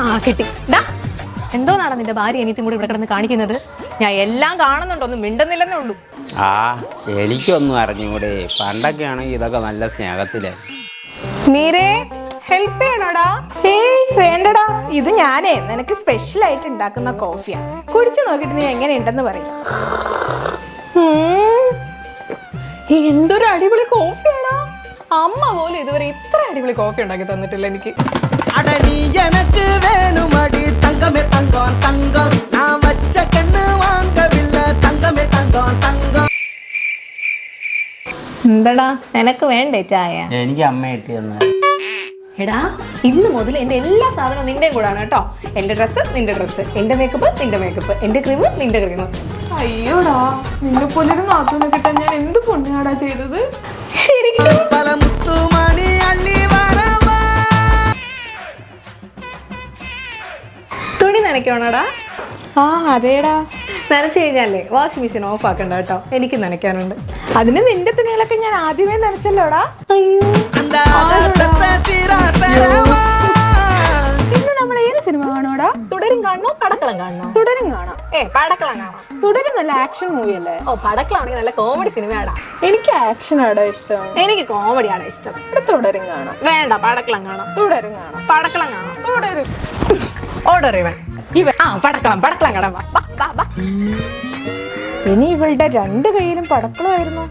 ആ കിട്ടി. ഡാ എന്തോന്നാണ് നിന്റെ ഭാര്യ എനിക്കും കൂടി ഇവിടെ കിടന്ന് കാണിക്കുന്നത്? ഞാൻ എല്ലാം കാണുന്നുണ്ട് ഒന്നും മിണ്ടുന്നില്ലെന്നേ ഉള്ളൂ. ആ എനിക്കൊന്നും അറിഞ്ഞൂടെ. പണ്ടൊക്കെ ആണെങ്കിൽ ഇതൊക്കെ നല്ല സ്നേഹത്തിലെ. മീരേ ഹെൽപ്പ് ചെയ്യണോടാ? ഏയ് വേണ്ടടാ. ഇത് ഞാനേ നിനക്ക് സ്പെഷ്യൽ ആയിട്ട് ഉണ്ടാക്കുന്ന കോഫിയാ കുടിച്ചു നോക്കിട്ട് നീ എങ്ങനെയുണ്ടെന്ന് പറയും. എന്തൊരു അടിപൊളി കോഫിയാടാ അമ്മ പോലും ഇതുവരെ ഇത്ര അടിപൊളി കോഫി ഉണ്ടാക്കി തന്നിട്ടില്ല എനിക്ക്. அட நீ எனக்கு வேணுமடி தங்கமே தங்கம் தங்கம் நான் வச்ச கண்ணு வாங்கவில்லை தங்கமே தங்கம் தங்கம் എന്താടാ നിനക്ക് വേണ്ടേ ചായ എനിക്ക് അമ്മ ഇട്ട് തന്നെ എടാ ഇന്ന് മുതൽ എന്റെ എല്ലാ സാധനവും നിന്റെയും കൂടാണ് കേട്ടോ എന്റെ ഡ്രസ്സ് നിന്റെ ഡ്രസ്സ് എന്റെ മേക്കപ്പ് നിന്റെ മേക്കപ്പ് എന്റെ ക്രീം നിന്റെ ക്രീം അയ്യോടാ നിന്നെ പോലൊരു നാത്തൂനെ കിട്ടാൻ ഞാൻ എന്ത് പുണ്യാടാ ചെയ്തത് ശരിക്കും பல നനയ്ക്കണോടാ ആ അതേടാ. നനച്ചു കഴിഞ്ഞാലേ വാഷിംഗ് മെഷീൻ ഓഫ് ആക്കണ്ട കേട്ടോ. എനിക്ക് നനയ്ക്കാനുണ്ട്. അതിന് നിന്റെ തുണികളൊക്കെ ഞാൻ ആദ്യമേ നനച്ചല്ലോടാ? അയ്യോ. ഇന്ന് നമ്മൾ ഏത് സിനിമ കാണോടാ തുടരും കാണണോ? പടക്കളം കാണണോ? തുടരും കാണാം. ഏ പടക്കളം കാണാം. തുടരും നല്ല ആക്ഷൻ മൂവി അല്ലേ? ഓ പടക്കളാണെങ്കിൽ നല്ല കോമഡി സിനിമയാടാ. എനിക്ക് ആക്ഷൻ ആടാ ഇഷ്ടം. എനിക്ക് കോമഡി ആണ് ഇഷ്ടം. ഇവിടെ തുടരും കാണാം. വേണ്ട പടക്കളം കാണാം. തുടരും കാണാം. പടക്കളം കാണാം. തുടരും. ഓർഡർ ഇവൻ. ആ പടക്കളം പടക്കളം. ഇനി ഇവളുടെ രണ്ട് കയ്യിലും പടക്കളമായിരുന്നു